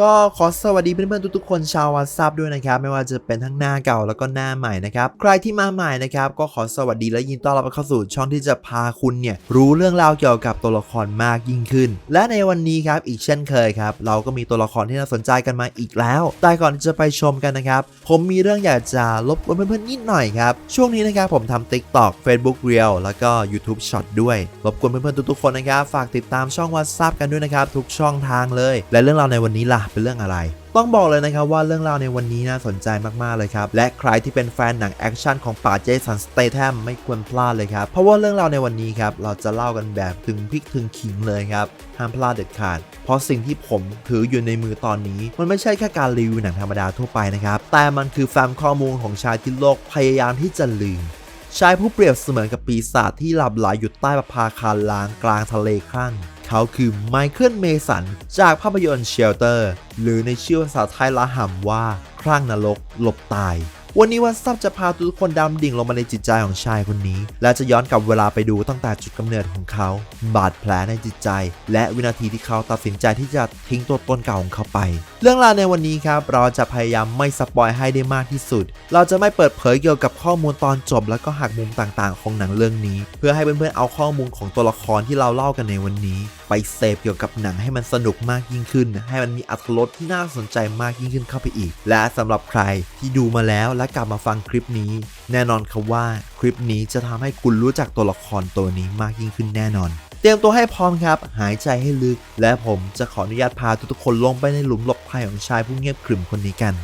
ก็ขอสวัสดีเพื่อนๆทุกๆคนชาววัดซับด้วยนะครับ ไม่ว่าจะเป็นทั้งหน้าเก่าแล้วก็หน้าใหม่นะครับ ใครที่มาใหม่นะครับก็ขอสวัสดีและยินดีต้อนรับเข้าสู่ช่องที่จะพาคุณเนี่ยรู้เรื่องราวเกี่ยวกับตัวละครมากยิ่งขึ้น และในวันนี้ครับอีกเช่นเคยครับเราก็มีตัวละครที่น่าสนใจกันมาอีกแล้ว แต่ก่อนที่จะไปชมกันนะครับ ผมมีเรื่องอยากจะรบกวนเพื่อนๆนิดหน่อยครับช่วงนี้นะครับผมทำ TikTok Facebook Reel แล้วก็ YouTube Short ด้วยรบกวนเพื่อนๆทุกๆคนนะครับฝากติดตามช่องวั s ซับกันด้วยนะครับทุกช่องทางเลย และเรื่องราวในวันนี้ล่ะเป็นเรื่องอะไร ต้องบอกเลยนะครับว่าเรื่องราวในวันนี้น่าสนใจมากๆเลยครับ และใครที่เป็นแฟนหนังแอคชั่นของป่าเจสันสเตทมไม่ควรพลาดเลยครับ เพราะว่าเรื่องราวในวันนี้ครับเราจะเล่ากันแบบถึงพริกถึงขิงเลยครับห้ามพลาดเด็ดขาด เพราะสิ่งที่ผมถืออยู่ในมือตอนนี้ มันไม่ใช่แค่การรีวิวหนังธรรมดาทั่วไปนะครับ แต่มันคือแฟ้มข้อมูลของชายที่โลกพยายามที่จะลืมชายผู้เปรียบเสมือนกับปีศาจที่หลับไหลอยู่ใต้ประภาคารล้างกลางทะเลคลั่ง เขาคือไมเคิล เมสัน จากภาพยนตร์เชลเตอร์ หรือในชื่อภาษาไทยละหำว่า คลั่งนรก หลบตาย วันนี้วันซับจะพาทุกคนดำดิ่งลงมาในจิตใจของชายคนนี้ และจะย้อนกลับเวลาไปดูตั้งแต่จุดกำเนิดของเขา บาดแผลในจิตใจ และวินาทีที่เขาตัดสินใจที่จะทิ้งตัวตนเก่าของเขาไป เรื่องราวในวันนี้ครับเราจะพยายามไม่สปอยให้ได้มากที่สุด เราจะไม่เปิดเผยเกี่ยวกับข้อมูลตอนจบ แล้วก็หักมุมต่างๆ ของหนังเรื่องนี้ เพื่อให้เพื่อนๆเอาข้อมูลของตัวละครที่เราเล่ากันในวันนี้ ไปเสพเกี่ยวกับหนังให้มันสนุกมากยิ่งขึ้น ให้มันมีอรรถรสที่น่าสนใจมากยิ่งขึ้นเข้าไปอีก และสำหรับใครที่ดูมาแล้วและกลับมาฟังคลิปนี้ แน่นอนครับว่าคลิปนี้จะทำให้คุณรู้จักตัวละครตัวนี้มากยิ่งขึ้นแน่นอนเตรียมตัวให้พร้อมครับ หายใจให้ลึก และผมจะขออนุญาตพาทุกๆคนลงไปในหลุมหลบภัยของชายผู้เงียบขรึมคนนี้กัน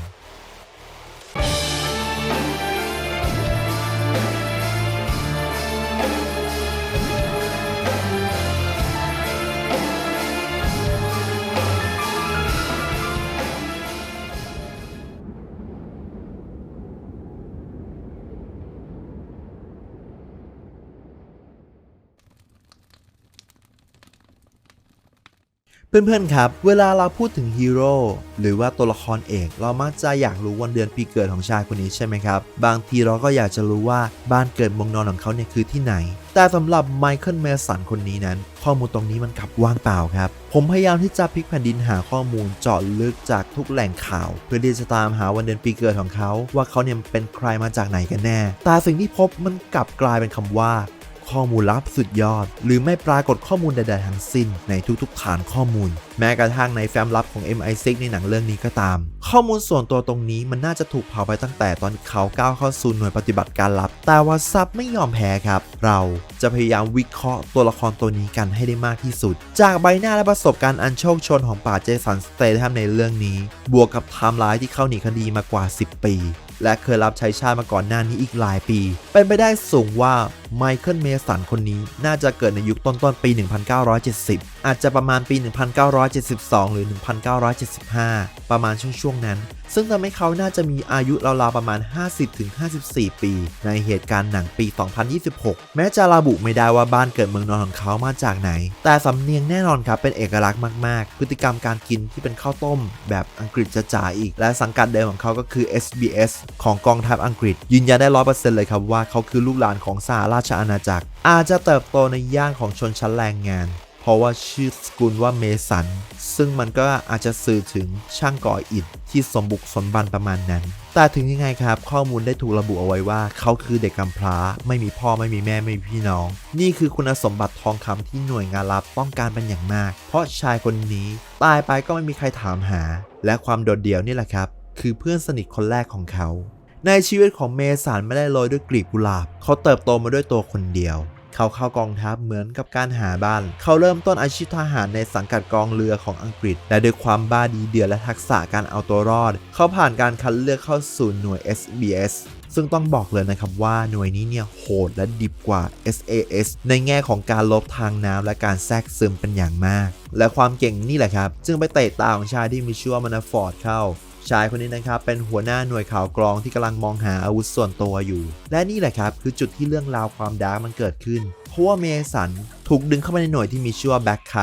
เพื่อนๆ ครับ เวลาเราพูดถึงฮีโร่หรือว่าตัวละครเอก เรามักจะอยากรู้วันเดือนปีเกิดของชายคนนี้ใช่ไหมครับ บางทีเราก็อยากจะรู้ว่าบ้านเกิดเมืองนอนของเขาเนี่ยคือที่ไหน แต่สำหรับไมเคิลเมสันคนนี้นั้น ข้อมูลตรงนี้มันกลับว่างเปล่าครับ ผมพยายามที่จะพลิกแผ่นดินหาข้อมูลเจาะลึกจากทุกแหล่งข่าว เพื่อที่จะตามหาวันเดือนปีเกิดของเขา ว่าเขาเนี่ยเป็นใครมาจากไหนกันแน่ แต่สิ่งที่พบมันกลับกลายเป็นคำว่า ข้อมูลลับสุดยอด หรือไม่ปรากฏข้อมูลใดๆทั้งสิ้นในทุกๆฐานข้อมูล แม้กระทั่งในแฟ้มลับของ MI6 ในหนังเรื่องนี้ก็ตาม ข้อมูลส่วนตัวตรงนี้มันน่าจะถูกเผาไปตั้งแต่ตอนเขาก้าวเข้าสู่หน่วยปฏิบัติการลับ แต่ว่าซับไม่ยอมแพ้ครับ เราจะพยายามวิเคราะห์ตัวละครตัวนี้กันให้ได้มากที่สุด จากใบหน้าและประสบการณ์อันโชคชนของป่าเจสันสเตทมในเรื่องนี้ บวกกับไทม์ไลน์ที่เข้าหนีคดีมากว่า 10 ปี และเคยรับใช้ชาติมาก่อนหน้านี้อีกหลายปี เป็นไปได้สูงว่าไมเคิลเมสันคนนี้น่าจะเกิดในยุคต้นๆปี 1970 อาจจะประมาณปี 1972 หรือ 1975 ประมาณช่วงๆนั้น ซึ่งทำให้เขาน่าจะมีอายุราวๆประมาณ 50-54 ปี ในเหตุการณ์หนังปี 2026 แม้จะระบุไม่ได้ว่าบ้านเกิดเมืองนอนของเขามาจากไหน แต่สำเนียงแน่นอนครับเป็นเอกลักษณ์มากๆ พฤติกรรมการกินที่เป็นข้าวต้ม แบบอังกฤษจะจ๋าอีก และสังกัดเดิมของเขาก็คือ SBS ของกองทัพอังกฤษ ยืนยันได้100%เลยครับว่าเขาคือลูกหลานของสหราชอาณาจักร อาจจะเติบโตในย่านของชนชั้นแรงงาน เพราะว่าชื่อสกุลว่าเมสัน ซึ่งมันก็อาจจะสื่อถึงช่างก่ออิฐที่สมบุกสมบันประมาณนั้น แต่ถึงยังไงครับ ข้อมูลได้ถูกระบุเอาไว้ว่า เขาคือเด็กกำพร้า ไม่มีพ่อไม่มีแม่ไม่มีพี่น้อง นี่คือคุณสมบัติทองคำที่หน่วยงานลับต้องการเป็นอย่างมาก เพราะชายคนนี้ตายไปก็ไม่มีใครถามหา และความโดดเดี่ยวนี่แหละครับ คือเพื่อนสนิทคนแรกของเขา ในชีวิตของเมสันไม่ได้โรยด้วยกลีบกุหลาบ เขาเติบโตมาด้วยตัวคนเดียว เขาเข้ากองทัพเหมือนกับการหาบ้าน เขาเริ่มต้นอาชีพทหารในสังกัดกองเรือของอังกฤษ และด้วยความบ้าดีเดือดและทักษะการเอาตัวรอด เขาผ่านการคัดเลือกเข้าสู่หน่วย SBS ซึ่งต้องบอกเลยนะครับว่าหน่วยนี้เนี่ยโหดและดิบกว่า SAS ในแง่ของการลบทางน้ำและการแทรกซึมเป็นอย่างมาก และความเก่งนี่แหละครับ จึงไปเตะตาของชายที่มีชื่อว่ามานาฟอร์ดเข้า ชายคนนี้นะครับเป็นหัวหน้าหน่วยข่าวกรองที่กำลังมองหาอาวุธส่วนตัวอยู่ และนี่แหละครับคือจุดที่เรื่องราวความดาร์กมันเกิดขึ้น พราะว่าเมสันถูกดึงเข้ามาในหน่วยที่มีชื่อว่าแบ็คไค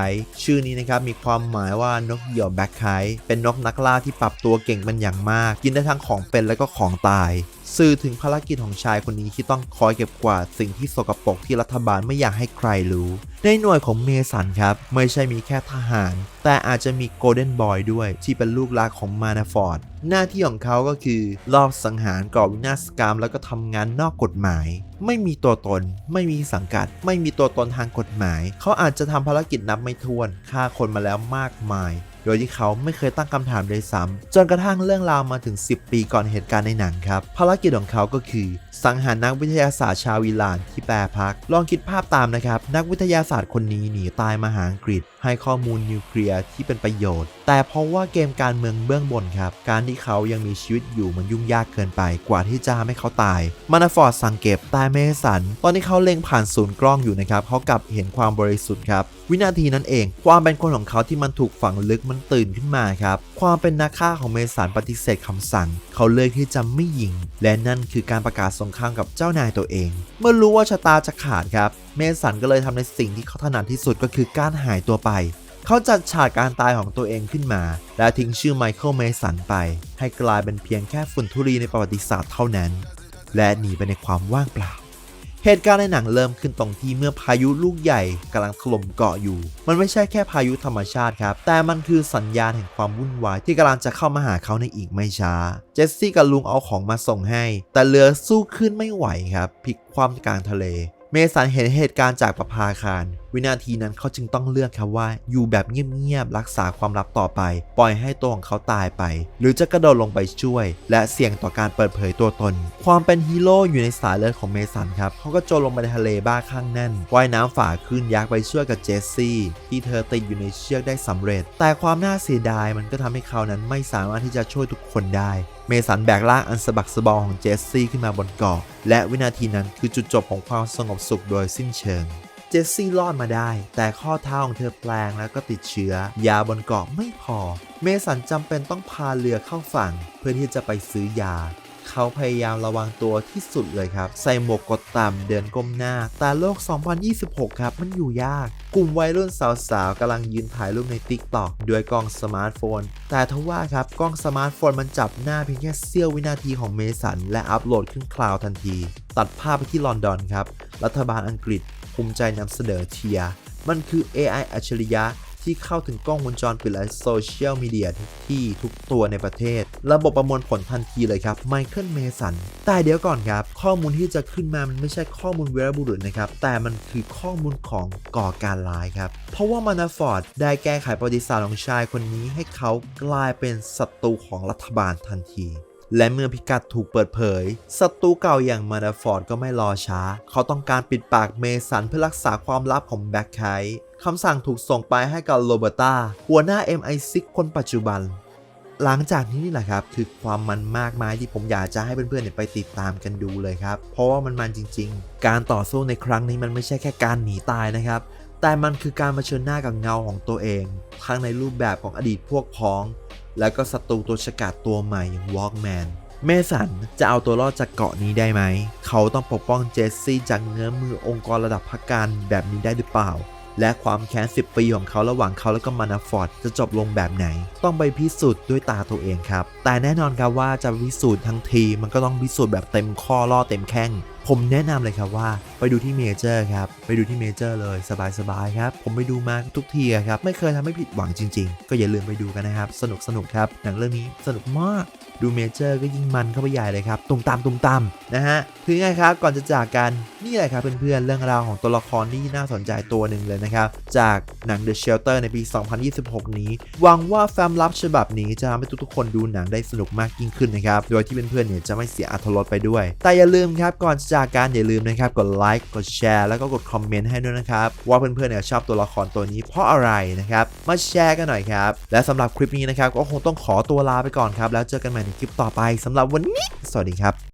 ชื่อนี้นะครับมีความหมายว่านกเหยี่ยวแบ็คไคเป็นนกนักล่าที่ปรับตัวเก่งเป็นอย่างมาก กินได้ทั้งของเป็นและก็ของตาย สื่อถึงภารกิจของชายคนนี้ที่ต้องคอยเก็บกวาดสิ่งที่สกปรกที่รัฐบาลไม่อยากให้ใครรู้ ในหน่วยของเมสันครับ ไม่ใช่มีแค่ทหาร แต่อาจจะมีโกลเด้นบอยด้วยที่เป็นลูกรักของมานาฟอร์ด หน้าที่ของเขาก็คือลอบสังหารก่อวินาศกรรม แล้วก็ทำงานนอกกฎหมาย ไม่มีตัวตน ไม่มีสังกัด ไม่มีตัวตนทางกฎหมาย เขาอาจจะทำภารกิจนับไม่ถ้วนฆ่าคนมาแล้วมากมาย โดยที่เขาไม่เคยตั้งคำถามเลยซ้ำจนกระทั่งเรื่องราวมาถึง 10 ปีก่อนเหตุการณ์ในหนังครับภารกิจของเขาก็คือ สังหารนักวิทยาศาสตร์ชาวอิหร่านที่แปรพัก ลองคิดภาพตามนะครับ นักวิทยาศาสตร์คนนี้หนีตายมาหาอังกฤษ ให้ข้อมูลนิวเคลียร์ที่เป็นประโยชน์ แต่เพราะว่าเกมการเมืองเบื้องบนครับ การที่เขายังมีชีวิตอยู่มันยุ่งยากเกินไป กว่าที่จะทำให้เขาตายมานาฟอร์ดสั่งเก็บแต่เมสัน ตอนที่เขาเล็งผ่านศูนย์กล้องอยู่นะครับเขากลับเห็นความบริสุทธิ์ครับวินาทีนั้นเอง ความเป็นคนของเขาที่มันถูกฝังลึกมันตื่นขึ้นมาครับ ความเป็นนักฆ่าของเมสันปฏิเสธคำสั่ง เขาเลือกที่จะไม่ยิง และนั่นคือการประกาศสงครามกับเจ้านายตัวเอง เมื่อรู้ว่าชะตาจะขาดครับ เมสันก็เลยทำในสิ่งที่เขาถนัดที่สุดก็คือการหายตัวไปเขาจัดฉากการตายของตัวเองขึ้นมา และทิ้งชื่อไมเคิลเมสันไป ให้กลายเป็นเพียงแค่ฝุ่นธุลีในประวัติศาสตร์เท่านั้น และหนีไปในความว่างเปล่า เหตุการณ์ในหนังเริ่มขึ้นตรงที่เมื่อพายุลูกใหญ่กำลังถล่มเกาะอยู่ มันไม่ใช่แค่พายุธรรมชาติครับ แต่มันคือสัญญาณแห่งความวุ่นวายที่กำลังจะเข้ามาหาเขาในอีกไม่ช้า เจสซี่กับลุงเอาของมาส่งให้ แต่เรือสู้ขึ้นไม่ไหวครับพลิกคว่ำกลางทะเล เมสันเห็นเหตุการณ์จากประภาคาร วินาทีนั้นเขาจึงต้องเลือกครับว่า อยู่แบบเงียบๆรักษาความลับต่อไป ปล่อยให้ตัวของเขาตายไป หรือจะกระโดดลงไปช่วย และเสี่ยงต่อการเปิดเผยตัวตน ความเป็นฮีโร่อยู่ในสายเลือดของเมสันครับเขาก็โจมลงไปในทะเลบ้าข้างแน่นว่ายน้ำฝ่าขึ้นยักษ์ไปช่วยกับเจสซี่ ที่เธอติดอยู่ในเชือกได้สำเร็จ แต่ความน่าเสียดายมันก็ทำให้เขานั้นไม่สามารถที่จะช่วยทุกคนได้เมสันแบกร่างอันสะบักสะบอมของเจสซี่ขึ้นมาบนเกาะและวินาทีนั้นคือจุดจบของความสงบสุขโดยสิ้นเชิง เจสซี่รอดมาได้ แต่ข้อเท้าของเธอแปลงแล้วก็ติดเชื้อยาบนเกาะไม่พอ เมสันจำเป็นต้องพาเรือเข้าฝั่ง เพื่อที่จะไปซื้อยาเขาพยายามระวังตัวที่สุดเลยครับ ใส่หมวกกดต่ำเดินก้มหน้า แต่โลก 2026 ครับ มันอยู่ยาก กลุ่มวัยรุ่นสาวๆกำลังยืนถ่ายรูปใน TikTok ด้วยกล้องสมาร์ทโฟน แต่ทว่าครับ กล้องสมาร์ทโฟนมันจับหน้าเพียงแค่เสี้ยววินาทีของเมสัน และอัปโหลดขึ้นคลาวด์ทันที ตัดภาพไปที่ลอนดอนครับ รัฐบาลอังกฤษ ภูมิใจนำเสนอเทีย มันคือ AI อัจฉริยะที่เข้าถึงกล้องวงจรปิดและโซเชียลมีเดียทุกที่ทุกตัวในประเทศ ระบบประมวลผลทันทีเลยครับไมเคิลเมสันแต่เดี๋ยวก่อนครับ ข้อมูลที่จะขึ้นมามันไม่ใช่ข้อมูลเวรบุรุษนะครับ แต่มันคือข้อมูลของก่อการร้ายครับ เพราะว่ามานาฟอร์ดได้แก้ไขประวัติศาสตร์ของชายคนนี้ให้เขากลายเป็นศัตรูของรัฐบาลทันที และเมื่อพิกัดถูกเปิดเผยศัตรูเก่าอย่างมาดาฟอร์ดก็ไม่รอช้า เขาต้องการปิดปากเมสันเพื่อรักษาความลับของแบ็คไคคำสั่งถูกส่งไปให้กับโรเบร์ตาหัวหน้า MI6 คนปัจจุบัน หลังจากนี้นี่แหละครับ คือความมันมากมายที่ผมอยากจะให้เพื่อนๆไปติดตามกันดูเลยครับ เพราะว่ามันมันจริง ๆ การต่อสู้ในครั้งนี้มันไม่ใช่แค่การหนีตายนะครับ แต่มันคือการเผชิญหน้ากับเงาของตัวเอง ทั้งในรูปแบบของอดีตพวกพ้อง แล้วก็ศัตรูตัวฉกาจตัวใหม่อย่างวอล์กแมนเมสันจะเอาตัวรอดจากเกาะนี้ได้ไหม เขาต้องปกป้องเจสซี่จากเงื้อมือองค์กรระดับพักการแบบนี้ได้หรือเปล่า และความแค้น 10 ปีของเขาระหว่างเขาและก็มานาฟอร์ดจะจบลงแบบไหน ต้องไปพิสูจน์ด้วยตาตัวเองครับ แต่แน่นอนครับว่าจะพิสูจน์ทั้งทีมันก็ต้องพิสูจน์แบบเต็มข้อล่อเต็มแข้ง ผมแนะนำเลยครับว่าไปดูที่เมเจอร์ครับ ไปดูที่เมเจอร์เลยสบายๆครับ ผมไปดูมาทุกทีครับ ไม่เคยทำให้ผิดหวังจริงๆ ก็อย่าลืมไปดูกันนะครับ สนุกสนุกครับ หนังเรื่องนี้สนุกมาก ดูเมเจอร์ก็ยิ่งมันเข้าไปใหญ่เลยครับ ตุ่มตามตุ่มตามนะฮะคือไงครับ ก่อนจะจากกัน นี่แหละครับเพื่อนๆ เรื่องราวของตัวละครที่น่าสนใจตัวหนึ่งเลยนะครับ จากหนัง The Shelter ในปี 2026 นี้ หวังว่าแฟ้มลับฉบับนี้จะทำให้ทุกๆ คนดูหนังได้สนุกมากยิ่งขึ้นนะครับ โดยที่เพื่อนๆ เนี่ยจะไม่เสียอรรถรสไปด้วย แต่อย่าลืมครับ ก่อนจะจากกันอย่าลืมนะครับกดไลค์กดแชร์แล้วก็กดคอมเมนต์ให้ด้วยนะครับว่าเพื่อนๆเนี่ยชอบตัวละครตัวนี้เพราะอะไรนะครับมาแชร์กันหน่อยครับและสำหรับคลิปนี้นะครับก็คงต้องขอตัวลาไปก่อนครับแล้วเจอกันใหม่ในคลิปต่อไปสำหรับวันนี้ สวัสดีครับ